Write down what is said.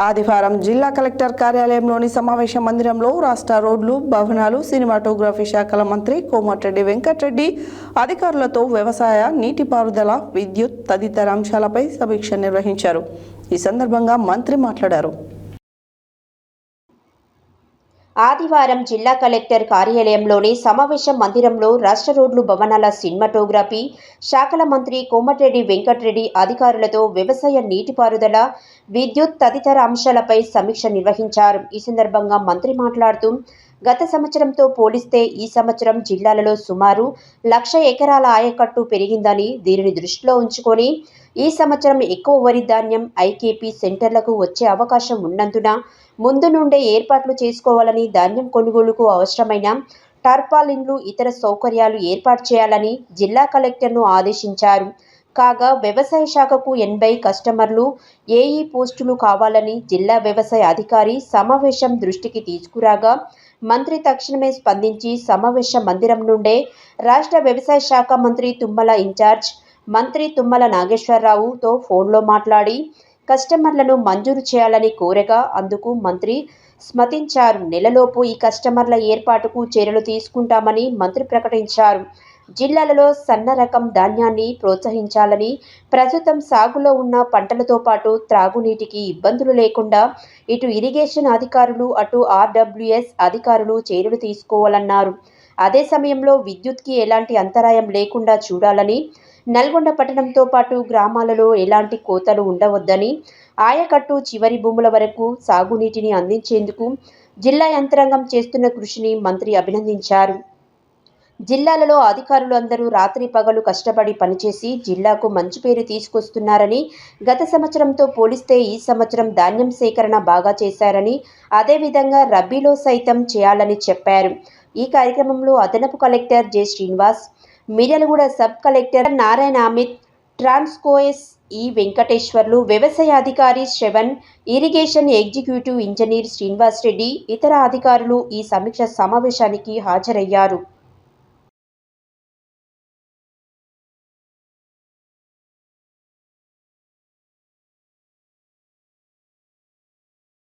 ఆదివారం జిల్లా కలెక్టర్ కార్యాలయంలోని సమావేశ మందిరంలో రాష్ట్ర రోడ్లు భవనాలు సినిమాటోగ్రఫీ శాఖల మంత్రి కోమటిరెడ్డి వెంకటరెడ్డి అధికారులతో వ్యవసాయ నీటిపారుదల విద్యుత్ తదితర అంశాలపై సమీక్ష నిర్వహించారు. ఈ సందర్భంగా మంత్రి మాట్లాడారు. ఆదివారం జిల్లా కలెక్టర్ కార్యాలయంలోని సమావేశ మందిరంలో రాష్ట్ర రోడ్లు భవనాల సినిమాటోగ్రఫీ శాఖల మంత్రి కోమటిరెడ్డి వెంకటరెడ్డి అధికారులతో వ్యవసాయ నీటిపారుదల విద్యుత్ తదితర అంశాలపై సమీక్ష నిర్వహించారు. ఈ సందర్భంగా మంత్రి మాట్లాడుతూ గత సంవత్సరంతో పోలిస్తే ఈ సంవత్సరం జిల్లాలలో సుమారు లక్ష ఎకరాల ఆయకట్టు పెరిగిందని దీనిని దృష్టిలో ఉంచుకొని ఈ సంవత్సరం ఎక్కువ వరి ధాన్యం ఐకేపీ సెంటర్లకు వచ్చే అవకాశం ఉన్నందున ముందు నుండే ఏర్పాట్లు చేసుకోవాలని ధాన్యం కొనుగోలుకు అవసరమైన టార్పాలిన్లు ఇతర సౌకర్యాలు ఏర్పాటు చేయాలని జిల్లా కలెక్టర్ను ఆదేశించారు. కాగా వ్యవసాయ శాఖకు ఎనభై కస్టమర్లు ఏఈ పోస్టులు కావాలని జిల్లా వ్యవసాయ అధికారి సమావేశం దృష్టికి తీసుకురాగా మంత్రి తక్షణమే స్పందించి సమావేశ మందిరం నుండే రాష్ట్ర వ్యవసాయ శాఖ మంత్రి తుమ్మల ఇన్ఛార్జ్ మంత్రి తుమ్మల నాగేశ్వరరావుతో ఫోన్లో మాట్లాడి కస్టమర్లను మంజూరు చేయాలని కోరగా అందుకు మంత్రి స్మతించారు. నెలలోపు ఈ కస్టమర్ల ఏర్పాటుకు చర్యలు తీసుకుంటామని మంత్రి ప్రకటించారు. జిల్లాలలో సన్న రకం ధాన్యాన్ని ప్రోత్సహించాలని ప్రస్తుతం సాగులో ఉన్న పంటలతో పాటు త్రాగునీటికి ఇబ్బందులు లేకుండా ఇటు ఇరిగేషన్ అధికారులు అటు ఆర్డబ్ల్యూఎస్ అధికారులు చర్యలు తీసుకోవాలన్నారు. అదే సమయంలో విద్యుత్కి ఎలాంటి అంతరాయం లేకుండా చూడాలని నల్గొండ పట్టణంతో పాటు గ్రామాలలో ఎలాంటి కోతలు ఉండవద్దని ఆయకట్టు చివరి భూముల వరకు సాగునీటిని అందించేందుకు జిల్లా యంత్రాంగం చేస్తున్న కృషిని మంత్రి అభినందించారు. జిల్లాలలో అధికారులు అందరూ రాత్రి పగలు కష్టపడి పనిచేసి జిల్లాకు మంచి పేరు తీసుకొస్తున్నారని గత సంవత్సరంతో పోలిస్తే ఈ సంవత్సరం ధాన్యం సేకరణ బాగా చేశారని అదేవిధంగా రబీలో సైతం చేయాలని చెప్పారు. ఈ కార్యక్రమంలో అదనపు collector J. Srinivas Miryalaguda sub collector Narayana Amit ట్రాన్స్కోయస్ ఈ వెంకటేశ్వర్లు వ్యవసాయ అధికారి Shravan irrigation executive engineer Srinivas Reddy ఇతర అధికారులు ఈ సమీక్ష సమావేశానికి హాజరయ్యారు.